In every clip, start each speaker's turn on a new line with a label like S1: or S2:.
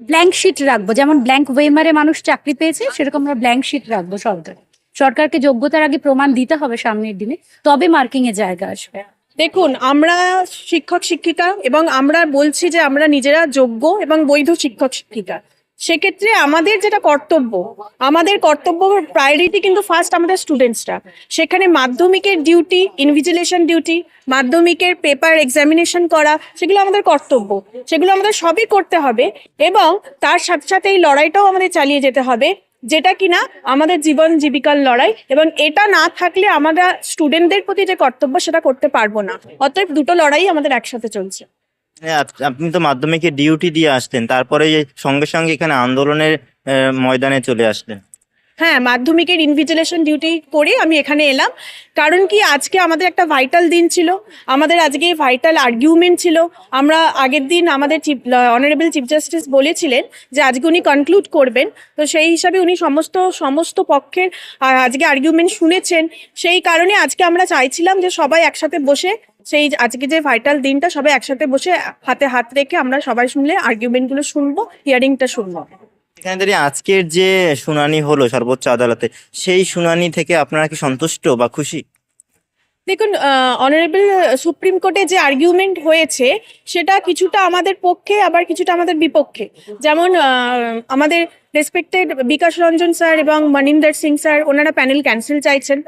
S1: Blank sheet রাখব। যেমন blank ওয়েমারে মানুষ চাকরি পেয়েছে, সেরকম আমরা ব্ল্যাঙ্ক শিট রাখব সরকার। সরকারকে যোগ্যতার আগে প্রমাণ দিতে হবে সামনের দিনে, তবে মার্কিং এর জায়গা আসবে।
S2: দেখুন, আমরা শিক্ষক শিক্ষিকা এবং আমরা বলছি যে আমরা নিজেরা যোগ্য এবং বৈধ শিক্ষক শিক্ষিকা। সেক্ষেত্রে আমাদের যেটা কর্তব্য, আমাদের কর্তব্য প্রায়োরিটি কিন্তু ফার্স্ট আমাদের স্টুডেন্টসরা সেখানে মাধ্যমিকের ডিউটি ইনভিজিলেশন ডিউটি মাধ্যমিকের পেপার এক্সামিনেশন করা, সেগুলো আমাদের কর্তব্য। সেগুলো আমাদের সবই করতে হবে এবং তার সাথে সাথে এই লড়াইটাও আমাদের চালিয়ে যেতে হবে, যেটা কিনা আমাদের জীবন জীবিকার লড়াই এবং এটা না থাকলে আমরা স্টুডেন্টদের প্রতি যে কর্তব্য সেটা করতে পারব না। অতএব দুটো লড়াই আমাদের একসাথে চলছে।
S3: হ্যাঁ, আপ- আপনি তো মাধ্যমিকে ডিউটি দিয়ে আসতেন তারপরে সঙ্গে সঙ্গে এখানে আন্দোলনের ময়দানে চলে আসলেন।
S2: হ্যাঁ মাধ্যমিকের ইনভিজিলেশন ডিউটি করে আমি এখানে এলাম। কারণ কি আজকে আমাদের একটা ভাইটাল দিন ছিল আমাদের আজকে ভাইটাল আর্গুমেন্ট ছিল। আমরা আগের দিন আমাদের চিফ অনারেবল চিফ জাস্টিস বলেছিলেন যে আজকে উনি কনক্লুড করবেন। তো সেই হিসাবে উনি সমস্ত সমস্ত পক্ষের আজকে আর্গুমেন্ট শুনেছেন। সেই কারণে আজকে আমরা চাইছিলাম যে সবাই একসাথে বসে সেই আজকে যে ভাইটাল দিনটা সবাই একসাথে বসে হাতে হাত রেখে আমরা সবাই শুনলে আর্গুমেন্টগুলো শুনব হিয়ারিংটা শুনব।
S3: এখানে দাঁড়িয়ে আজকের যে শুনানি হলো সর্বোচ্চ আদালতে সেই শুনানি থেকে আপনারা কি সন্তুষ্ট বা খুশি?
S2: দেখুন অনারেবল সুপ্রিম কোর্টে যে আর্গুমেন্ট হয়েছে সেটা কিছুটা আমাদের পক্ষে আবার কিছুটা আমাদের বিপক্ষে। যেমন আমাদের রেসপেক্টেড বিকাশ রঞ্জন স্যার এবং মনিন্দর সিং স্যার ওনারা প্যানেল ক্যান্সেল চাইছেন।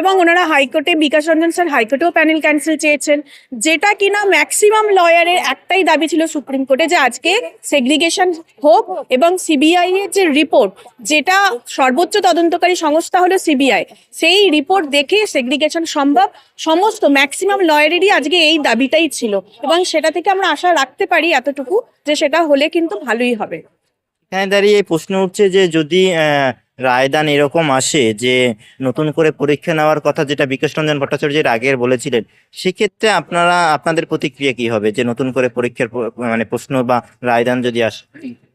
S2: এবং ওনারা হাইকোর্টে বিকাশ রঞ্জন স্যার হাইকোর্টেও প্যানেল ক্যান্সেল চেয়েছেন। যেটা কিনা ম্যাক্সিমাম লয়ারের একটাই দাবি ছিল সুপ্রিম কোর্টে যে আজকে সেগ্রিগেশন হোক এবং সিবিআই এর যে রিপোর্ট যেটা সর্বোচ্চ তদন্তকারী সংস্থা হলো সিবিআই সেই রিপোর্ট দেখে সেগ্রিগেশন সম্ভব। সমস্ত ম্যাক্সিমাম লয়ারেরই আজকে এই দাবিটাই ছিল এবং সেটা থেকে আমরা আশা রাখতে পারি এতটুকু যে সেটা হলে কিন্তু ভালোই হবে।
S3: এখানে দাঁড়িয়ে প্রশ্ন উঠছে যে যদি রায়দান এরকম আসে যে নতুন করে পরীক্ষা নেওয়ার কথা যেটা বিকাশ রঞ্জন ভট্টাচার্যের আগের বলেছিলেন, সেক্ষেত্রে আপনারা, আপনাদের প্রতিক্রিয়া কি হবে যে নতুন করে পরীক্ষার মানে প্রশ্ন বা রায়দান যদি আসে?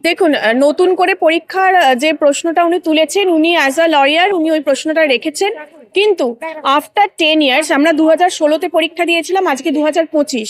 S2: দেখুন নতুন করে পরীক্ষার যে প্রশ্নটা উনি তুলেছেন, উনি অ্যাজ আ লয়ার উনি ওই প্রশ্নটা রেখেছেন। কিন্তু আফটার টেন ইয়ার্স আমরা দু হাজার ষোলোতে পরীক্ষা দিয়েছিলাম, আজকে দু হাজার পঁচিশ।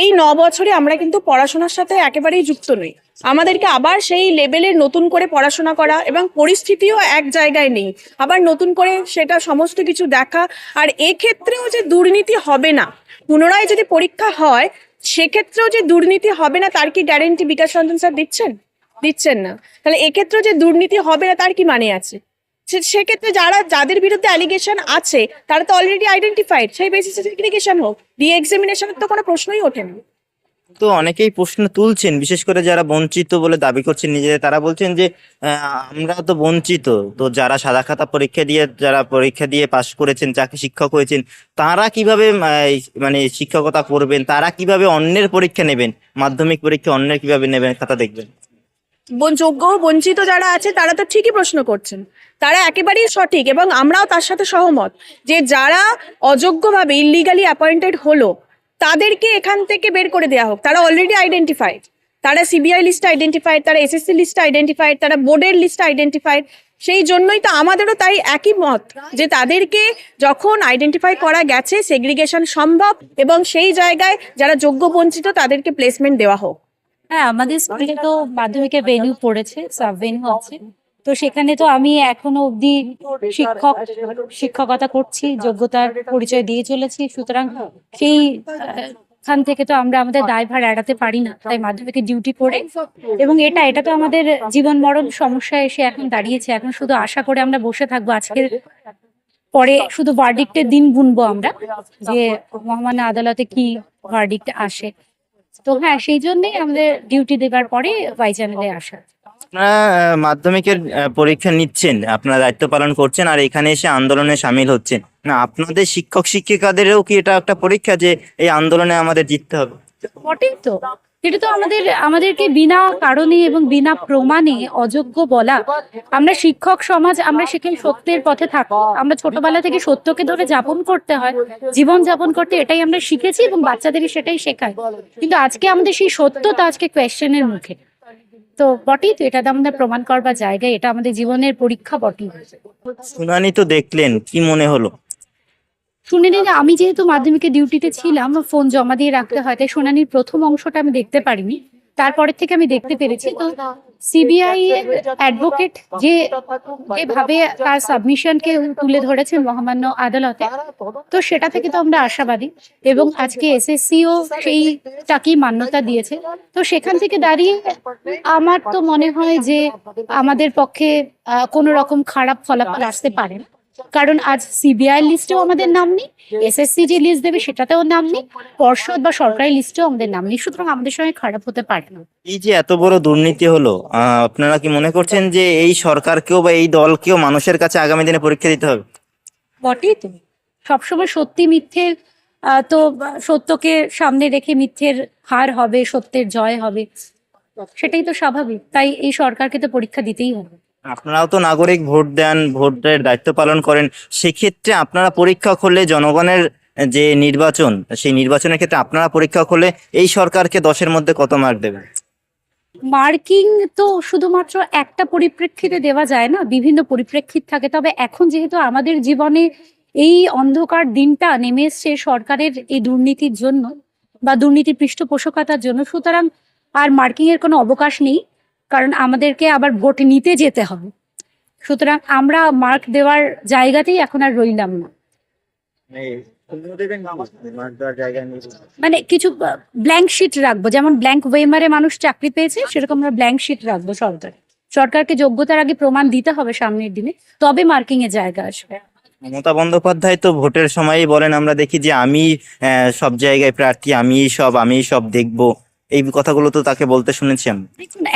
S2: এই ন বছরে আমরা কিন্তু পড়াশোনার সাথে একেবারেই যুক্ত নই। আমাদেরকে আবার সেই লেভেলে নতুন করে পড়াশোনা করা এবং পরিস্থিতিও এক জায়গায় নেই। আবার নতুন করে সেটা সমস্ত কিছু দেখা। আর এক্ষেত্রেও যে দুর্নীতি হবে না, পুনরায় যদি পরীক্ষা হয়, সেক্ষেত্রেও যে দুর্নীতি হবে না, তার কি গ্যারেন্টি বিকাশ রঞ্জন স্যার দিচ্ছেন? দিচ্ছেন না। তাহলে এক্ষেত্রেও যে দুর্নীতি হবে না, তার কি মানে আছে? সেক্ষেত্রে যারা, যাদের বিরুদ্ধে অ্যালিগেশন আছে, তারা তো অলরেডি আইডেন্টিফাইড সেই বেসিসে সেগ্রিগেশন হোক রি এক্সামিনেশনের তো কোনো প্রশ্নই ওঠে না।
S3: তো অনেকেই প্রশ্ন তুলছেন, বিশেষ করে যারা বঞ্চিত বলে দাবি করছেন নিজেদের, তারা বলছেন যে আমরা তো বঞ্চিত, তো যারা সাদা খাতা পরীক্ষা দিয়ে, যারা পরীক্ষা দিয়ে পাশ করেছেন চাকরি শিক্ষক হয়েছেন, তারা কীভাবে মানে শিক্ষকতা করবেন, তারা কীভাবে অন্যের পরীক্ষা নেবেন, মাধ্যমিক পরীক্ষা অন্যের কীভাবে নেবেন, খাতা দেখবেন?
S2: বন- যোগ্য বঞ্চিত যারা আছে, তারা তো ঠিকই প্রশ্ন করছেন। তারা একেবারেই সঠিক এবং আমরাও তার সাথে সহমত যে যারা অযোগ্যভাবে ইলিগালি অ্যাপয়েন্টেড হলো, তাদেরকে এখান থেকে বের করে দেওয়া হোক। তারা অলরেডি আইডেন্টিফাইড তারা সিবিআই লিস্টে আইডেন্টিফাইড তারা এসএসসি লিস্টে আইডেন্টিফাইড তারা বোর্ডের লিস্টে আইডেন্টিফাইড সেই জন্যই তো আমাদেরও তাই একই মত যে তাদেরকে যখন আইডেন্টিফাই করা গেছে সেগ্রিগেশন সম্ভব এবং সেই জায়গায় যারা যোগ্য বঞ্চিত, তাদেরকে প্লেসমেন্ট দেওয়া হোক।
S1: হ্যাঁ আমাদের স্কুলে তো মাধ্যমিকে ভেনু পড়েছে আছে। তো সেখানে তো আমি এখনও অবধি শিক্ষক, শিক্ষকতা করছি, যোগ্যতার পরিচয় দিয়ে চলেছি। সুতরাং সেই খান থেকে তো আমরা আমাদের দায়ভার এড়াতে পারি না, তাই মাধ্যমিকে ডিউটি করে এবং এটা এটা তো আমাদের জীবন মরণ সমস্যা এসে এখন দাঁড়িয়েছে। এখন শুধু আশা করে আমরা বসে থাকব। আজকের পরে শুধু ভার্ডিক্টের দিন গুনবো আমরা, যে মহামান্য আদালতে কি ভার্ডিক্ট আসে। তো হ্যাঁ সেই জন্যই আমাদের ডিউটি দেবার পরে ওয়াই চ্যানেলে আসা।
S3: আপনারা মাধ্যমিকের পরীক্ষা নিচ্ছেন আপনারা দায়িত্ব পালন করছেন আর এখানে এসে আন্দোলনে সামিল হচ্ছেন। না আপনাদের শিক্ষক শিক্ষিকাদেরও কি এটা একটা পরীক্ষা যে এই আন্দোলনে আমাদের জিততে হবে?
S1: বটেই তো। এটা তো আমাদের, আমাদেরকে বিনা কারণে এবং বিনা প্রমাণে অযোগ্য বলা। আমরা শিক্ষক সমাজ, আমরা সেখানে সত্যের পথে থাকো আমরা ছোটবেলা থেকে সত্যকে ধরে যাপন করতে হয়, জীবন যাপন করতে, এটাই আমরা শিখেছি এবং বাচ্চাদেরকে সেটাই শেখায় কিন্তু আজকে আমাদের সেই সত্যতা আজকে কোয়েশ্চেনের মুখে। তো বটেই তো, এটা আমাদের প্রমাণ করবার জায়গা, এটা আমাদের জীবনের পরীক্ষা বটেই।
S3: শুনানি তো দেখলেন, কি মনে হলো?
S1: শুনে নিলে আমি যেহেতু মাধ্যমিকে ডিউটিতে ছিলাম ফোন জমা দিয়ে রাখতে হয়, তাই শুনানির প্রথম অংশটা আমি দেখতে পারিনি। তারপরে থেকে আমি দেখতে পেরেছি, তো সিবিআই অ্যাডভোকেট যে এভাবে তার সাবমিশনকে তুলে ধরেছেন মহামান্য আদালতে, তো সেটা থেকে তো আমরা আশাবাদী। এবং আজকে এসএসসিও সেইটাকেই মান্যতা দিয়েছে। তো সেখান থেকে দাঁড়িয়ে আমার তো মনে হয় যে আমাদের পক্ষে কোনো রকম খারাপ ফলাফল আসতে পারে না। কারণ আজ সিবিআই লিস্টেও আমাদের নাম নেই এসএসসি যে লিস্ট দেবে সেটাতেও নাম নেই পর্ষদ বা সরকারি লিস্টেও আমাদের নাম নেই সুতরাং আমাদের সঙ্গে খারাপ হতে পারে না।
S3: এই যে এত বড় দুর্নীতি হলো আপনারা কি মনে করছেন যে এই সরকারকেও বা এই দলকেও মানুষের কাছে আগামী দিনে পরীক্ষা দিতে হবে?
S1: বটেই তো। সবসময় সত্যি মিথ্যের আহ, তো সত্যকে সামনে রেখে মিথ্যের হার হবে সত্যের জয় হবে সেটাই তো স্বাভাবিক। তাই এই সরকারকে তো পরীক্ষা দিতেই হবে।
S3: আপনারাও তো নাগরিক, ভোট দেন, ভোটের দায়িত্ব পালন করেন, সেক্ষেত্রে আপনারা পরীক্ষা করলে জনগণের যে নির্বাচন, সেই নির্বাচনের ক্ষেত্রে আপনারা পরীক্ষা করলে এই সরকারকে দশের মধ্যে কত মার্ক দেবেন?
S1: মার্কিং তো শুধুমাত্র একটা পরিপ্রেক্ষিতে দেওয়া যায় না, বিভিন্ন পরিপ্রেক্ষিত থাকে। তবে এখন যেহেতু আমাদের জীবনে এই অন্ধকার দিনটা নেমে এসছে সরকারের এই দুর্নীতির জন্য বা দুর্নীতির পৃষ্ঠপোষকতার জন্য, সুতরাং আর মার্কিং এর কোনো অবকাশ নেই। কারণ আমাদেরকে আবার ভোট নিতে যেতে হবে। সুতরাং আমরা মার্ক দেওয়ার জায়গাতেই এখন আর রইলাম না। মানে কিছু ব্ল্যাঙ্ক শিট রাখব যেমন ব্ল্যাঙ্ক ওয়েমারে মানুষ চাকরি পেয়েছে সেরকম আমরা ব্ল্যাঙ্ক শিট রাখব সরকার সরকারকে যোগ্যতার আগে প্রমাণ দিতে হবে সামনের দিনে তবে মার্কিং এর জায়গা আসবে।
S3: মমতা বন্দ্যোপাধ্যায় তো ভোটের সময়ই বলেন আমরা দেখি যে আমি আহ, সব জায়গায় প্রার্থী আমি সব আমি সব দেখব। এই কথাগুলো তো তাকে বলতে শুনেছি আমি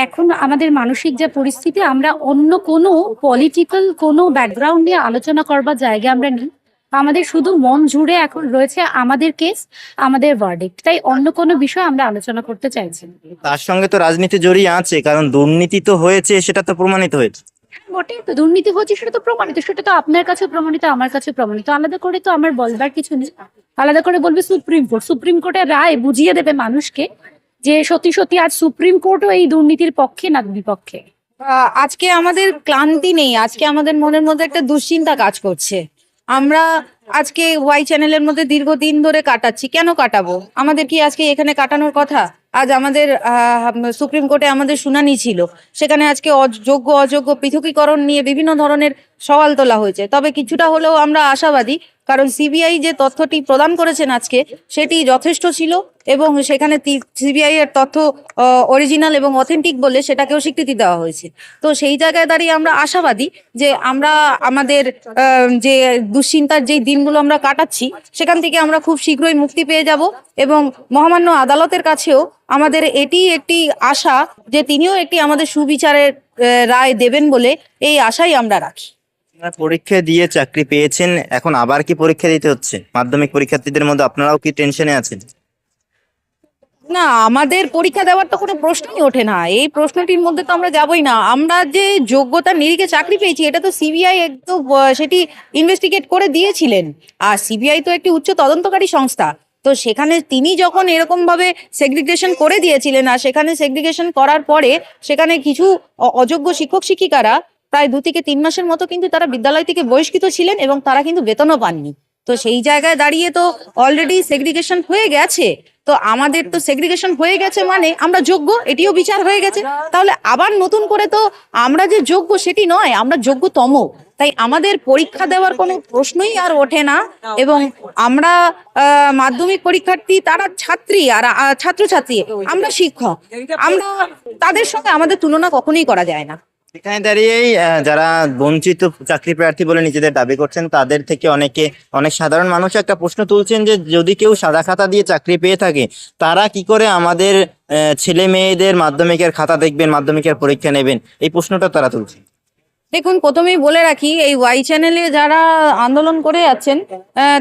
S1: এখন আমাদের মানসিক যে পরিস্থিতি আমরা অন্য কোনো পলিটিক্যাল কোনো ব্যাকগ্রাউন্ড নিয়ে আলোচনা করবার জায়গা আমরা নেই। আমাদের শুধু মন জুড়ে এখন রয়েছে আমাদের কেস আমাদের ভার্ডিক্ট তাই অন্য কোনো বিষয় আমরা আলোচনা করতে চাইছি
S3: তার সঙ্গে তো রাজনীতি জড়িয়ে আছে কারণ দুর্নীতি তো হয়েছে সেটা তো প্রমাণিত হয়েছে।
S1: বটে তো দুর্নীতি হচ্ছে সেটা তো প্রমাণিত সেটা তো আপনার কাছে প্রমাণিত আমার কাছে প্রমাণিত। আলাদা করে তো আমার বলবার কিছু নেই। আলাদা করে বলবে সুপ্রিম কোর্ট সুপ্রিম কোর্টের রায় বুঝিয়ে দেবে মানুষকে যে সত্যি সত্যি আজ সুপ্রিম কোর্টও এই দুর্নীতির পক্ষে না বিপক্ষে?
S4: আজকে আমাদের ক্লান্তি নেই। আজকে আমাদের মনের মধ্যে একটা দুশ্চিন্তা কাজ করছে। আমরা আজকে ওয়াই চ্যানেলের মধ্যে দীর্ঘদিন ধরে কাটাচ্ছি। কেন কাটাবো? আমাদের কি আজকে এখানে কাটানোর কথা? আজ আমাদের সুপ্রিম কোর্টে আমাদের শুনানি ছিল। সেখানে আজকে অজ- যোগ্য, অযোগ্য পৃথকীকরণ নিয়ে বিভিন্ন ধরনের সওয়াল তোলা হয়েছে। তবে কিছুটা হলেও আমরা আশাবাদী, কারণ সিবিআই যে তথ্যটি প্রদান করেছেন আজকে, সেটি যথেষ্ট ছিল। এবং সেখানে সিবিআই এর তথ্য অরিজিনাল এবং অথেন্টিক বলে সেটাকেও স্বীকৃতি দেওয়া হয়েছে। তো সেই জায়গায় দাঁড়িয়ে আমরা আশাবাদী যে আমরা আমাদের যে দুশ্চিন্তার যে দিনগুলো আমরা কাটাচ্ছি, সেখান থেকে আমরা খুব শীঘ্রই মুক্তি পেয়ে যাব এবং মহামান্য আদালতের কাছেও আমাদের এটি একটি আশা যে তিনিও একটি আমাদের সুবিচারের রায় দেবেন বলে এই আশাই আমরা রাখি।
S3: পরীক্ষা দিয়ে চাকরি পেয়েছেন, এখন আবার কি পরীক্ষা দিতে হচ্ছে? মাধ্যমিক পরীক্ষার্থীদের মধ্যে আপনারাও কি টেনশনে আছেন?
S4: না আমাদের পরীক্ষা দেওয়ার তো কোনো প্রশ্নই ওঠে না। এই প্রশ্নটির মধ্যে তো আমরা যাবই না। আমরা যে যোগ্যতার নিরিখে চাকরি পেয়েছি এটা তো সিবিআই আহ, সেটি ইনভেস্টিগেট করে দিয়েছিলেন। আর সিবিআই তো একটি উচ্চ তদন্তকারী সংস্থা। তো সেখানে তিনি যখন এরকম ভাবে সেগ্রিগেশন করে দিয়েছিলেন আর সেখানে সেগ্রিগেশন করার পরে সেখানে কিছু অযোগ্য শিক্ষক শিক্ষিকারা প্রায় দু থেকে তিন মাসের মতো কিন্তু তারা বিদ্যালয় থেকে বহিষ্কৃত ছিলেন এবং তারা কিন্তু বেতনও পাননি। তো সেই জায়গায় দাঁড়িয়ে তো অলরেডি সেগ্রিগেশন হয়ে গেছে। তো আমাদের তো সেগ্রিগেশন হয়ে গেছে মানে আমরা যোগ্য, এটিও বিচার হয়ে গেছে। তাহলে আবার নতুন করে তো আমরা যে যোগ্য সেটি নয়, আমরা যোগ্যতম। তাই আমাদের পরীক্ষা দেওয়ার কোনো প্রশ্নই আর ওঠে না এবং আমরা মাধ্যমিক পরীক্ষার্থী, তারা ছাত্রী আর ছাত্রছাত্রী, আমরা শিক্ষক। আমরা তাদের সঙ্গে আমাদের তুলনা কখনোই করা যায় না।
S3: এখানে দাঁড়িয়েই যারা বঞ্চিত চাকরি প্রার্থী বলে নিজেদের দাবি করছেন, তাদের থেকে অনেকে, অনেক সাধারণ মানুষ একটা প্রশ্ন তুলছেন যে, যদি কেউ সাদা খাতা দিয়ে চাকরি পেয়ে থাকে, তারা কি করে আমাদের ছেলে মেয়েদের মাধ্যমিকের খাতা দেখবেন, মাধ্যমিকের পরীক্ষা নেবেন? এই প্রশ্নটা তারা তুলছে
S4: দেখুন, প্রথমেই বলে রাখি, এই ওয়াই চ্যানেলে যারা আন্দোলন করে যাচ্ছেন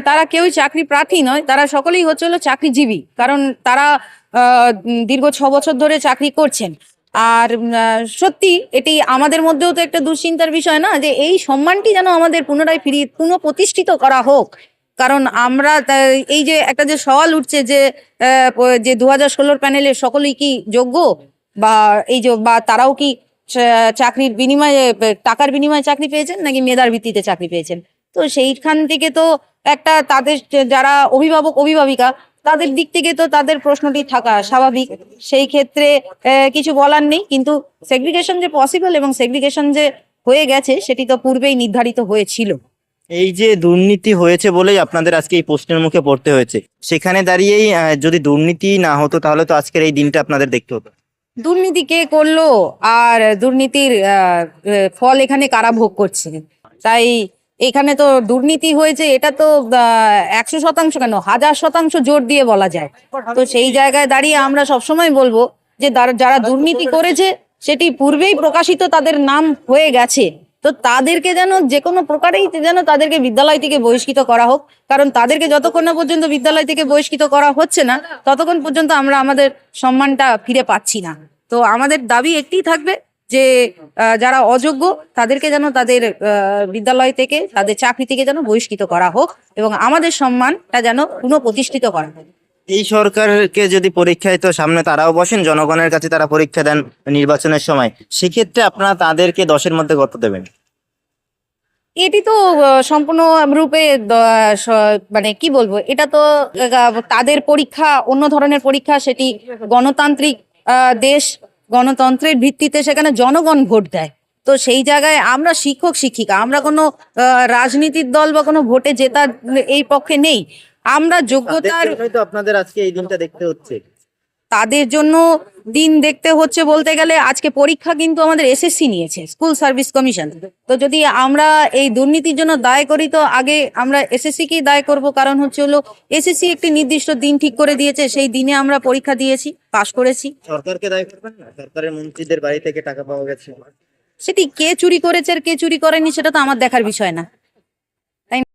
S4: তারা কেউই চাকরি প্রার্থী নয়, তারা সকলেই হচ্ছে হলো চাকরিজীবী। কারণ তারা দীর্ঘ ছ বছর ধরে চাকরি করছেন। আর সত্যি এটি আমাদের মধ্যেও তো একটা দুশ্চিন্তার বিষয় না যে এই সম্মানটি যেন আমাদের পুনরায় ফিরিয়ে, পুনঃপ্রতিষ্ঠিত করা হোক। কারণ আমরা এই যে একটা যে সওয়াল উঠছে যে যে দু হাজার ষোলোর প্যানেলে সকলেই কি যোগ্য? বা এই যে, বা তারাও কি চাকরির বিনিময়ে টাকার বিনিময়ে চাকরি পেয়েছেন নাকি মেধার ভিত্তিতে চাকরি পেয়েছেন? তো সেইখান থেকে তো একটা তাদের যারা অভিভাবক, অভিভাবিকা তাদের দিক থেকে তো তাদের প্রশ্নটি থাকা স্বাভাবিক। সেই ক্ষেত্রে কিছু বলার নেই। কিন্তু সেগ্রিগেশন যে পসিবল এবং সেগ্রিগেশন যে হয়ে গেছে সেটি তো পূর্বেই নির্ধারিত হয়েছিল।
S3: এই যে দুর্নীতি হয়েছে বলেই আপনাদের আজকে এই প্রশ্নের মুখে পড়তে হয়েছে। সেখানে দাঁড়িয়েই যদি দুর্নীতি না হতো তাহলে তো আজকের এই দিনটা আপনাদের দেখতে হতো।
S4: দুর্নীতি কে করল? আর দুর্নীতির ফল এখানে কারা ভোগ করছে? তাই এখানে তো দুর্নীতি হয়েছে, এটা তো একশো শতাংশ কেন? হাজার শতাংশ জোর দিয়ে বলা যায়। তো সেই জায়গায় দাঁড়িয়ে আমরা সবসময় বলব যে যারা- দুর্নীতি করেছে, সেটি পূর্বেই প্রকাশিত, তাদের নাম হয়ে গেছে। তো তাদেরকে যেন যে কোনো প্রকারেই যেন তাদেরকে বিদ্যালয় থেকে বহিষ্কৃত করা হোক, কারণ তাদেরকে যতক্ষণ না পর্যন্ত বিদ্যালয় থেকে বহিষ্কৃত করা হচ্ছে না, ততক্ষণ পর্যন্ত আমরা আমাদের সম্মানটা ফিরে পাচ্ছি না। তো আমাদের দাবি একটি থাকবে যে যারা অযোগ্য তাদেরকে যেন তাদের বিদ্যালয় থেকে তাদের চাকরি থেকে যেন বহিষ্কৃত করা হোক এবং আমাদের সম্মানটা যেন পুনঃপ্রতিষ্ঠিত করা হোক।
S3: এই সরকারকে যদি পরীক্ষায় তো সামনে তারাও বসেন জনগণের কাছে তারা পরীক্ষা দেন নির্বাচনের সময় সেক্ষেত্রে আপনারা তাদেরকে দশের মধ্যে কত দেবেন?
S4: এটি তো সম্পূর্ণ রূপে মানে কি বলব এটা তো তাদের পরীক্ষা অন্য ধরনের পরীক্ষা সেটি গণতান্ত্রিক আহ, দেশ গণতন্ত্রের ভিত্তিতে সেখানে জনগণ ভোট দেয়। তো সেই জায়গায় আমরা শিক্ষক শিক্ষিকা আমরা কোনো আহ, রাজনীতির দল বা কোনো ভোটে জেতার এই পক্ষে নেই। আমরা যোগ্যতার
S3: আপনাদের আজকে এই দিনটা দেখতে হচ্ছে।
S4: তাদের জন্য দিন দেখতে হচ্ছে বলতে গেলে আজকে পরীক্ষা কিন্তু আমাদের এসএসসি নিয়েছে স্কুল সার্ভিস কমিশন। তো যদি আমরা এই দুর্নীতির জন্য দায় করি তো আগে আমরা এসএসসি কেই দায় করব? কারণ হচ্ছে হলো এসএসসি একটি নির্দিষ্ট দিন ঠিক করে দিয়েছে সেই দিনে আমরা পরীক্ষা দিয়েছি পাশ করেছি।
S3: সরকারকে দায়ী করবেন না? সরকারের মন্ত্রীদের বাড়ি থেকে টাকা পাওয়া গেছে।
S4: সেটি কে চুরি করেছে আর কে চুরি করেনি সেটা তো আমার দেখার বিষয় না।